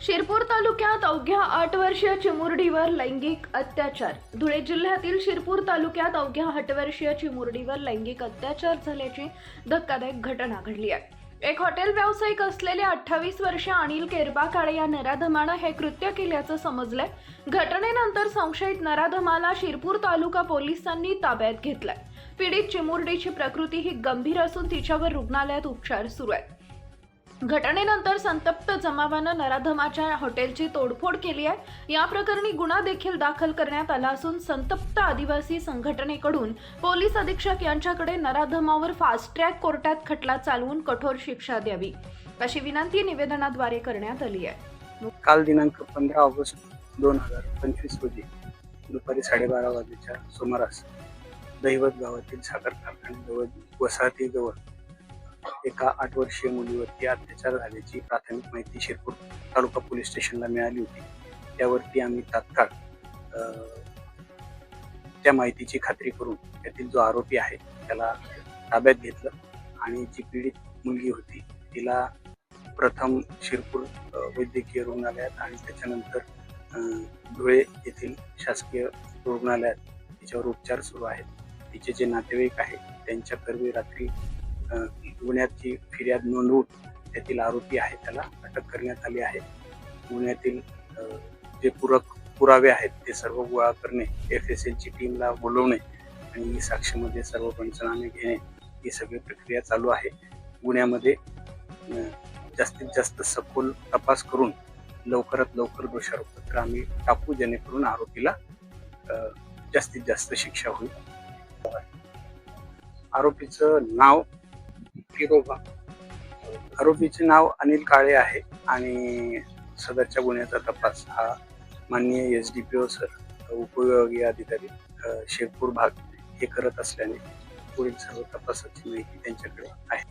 शिरपूर तालुक्यात अवघ्या आठ वर्षीय चिमुरडीवर लैंगिक अत्याचार. धुळे जिल्ह्यातील शिरपूर तालुक्यात अवघ्या आठ वर्षीय चिमुरडीवर लैंगिक अत्याचार झाल्याची धक्कादायक घटना घडली आहे. एक हॉटेल व्यावसायिक असलेले अठ्ठावीस वर्ष अनिल केरबा काळे या नराधमानं हे कृत्य केल्याचं समजलंय. घटनेनंतर संशयित नराधमाला शिरपूर तालुका पोलिसांनी ताब्यात घेतलाय. पीडित चिमुरडीची प्रकृती ही गंभीर असून तिच्यावर रुग्णालयात उपचार सुरू आहेत. घटनेनंतर संतप्त जमावानं नराधमाच्या हॉटेलची तोडफोड केली आहे. या प्रकरणी गुन्हा देखील दाखल करण्यात आला असून संतप्त आदिवासी संघटनेकडून पोलीस अधीक्षक यांच्याकडे नराधमावर फास्ट ट्रॅक कोर्टात खटला चालवून कठोर शिक्षा द्यावी. अशी विनंती निवेदनाद्वारे करण्यात आली आहे. काल दिनांक पंधरा ऑगस्ट दोन हजार पंचवीस रोजी दुपारी साडेबारा वाजेच्या सुमारास दैवत गावातील साखर कारखान्याजवळ वसाहतीजवळ एका आठ वर्षीय मुलीवरती अत्याचार झाल्याची प्राथमिक माहिती शिरपूर तालुका पोलीस स्टेशनला मिळाली होती. त्यावरती आम्ही तात्काळ त्या माहितीची खात्री करून त्यातील जो आरोपी आहे त्याला ताब्यात घेतलं आणि जी पीडित मुलगी होती तिला प्रथम शिरपूर वैद्यकीय रुग्णालयात आणि त्याच्यानंतर धुळे येथील शासकीय रुग्णालयात तिच्यावर उपचार सुरू आहेत. तिचे जे नातेवाईक आहेत त्यांच्या कर्वी रात्री गुन्ह्याची फिर्याद नोंदवून त्यातील आरोपी आहे त्याला अटक करण्यात आली आहे. गुन्ह्यातील जे पूरक पुरावे आहेत ते सर्व गोळा करणे एफ एस एलची टीमला बोलवणे आणि साक्षीमध्ये सर्व पंचनामे घेणे ही सगळी प्रक्रिया चालू आहे. गुन्ह्यामध्ये जास्तीत जास्त सखोल तपास करून लवकरात लवकर दोषारोपत्र आम्ही टाकू जेणेकरून आरोपीला जास्तीत जास्त शिक्षा होईल. आरोपीचं नाव किरोबा आरोपीचे नाव अनिल काळे आहे आणि सदरच्या गुन्ह्याचा तपास हा माननीय S D P O sir उपविभागीय अधिकारी शेखपूर भाग हे करत असल्याने पुढील सर्व तपासाची माहिती त्यांच्याकडे आहे.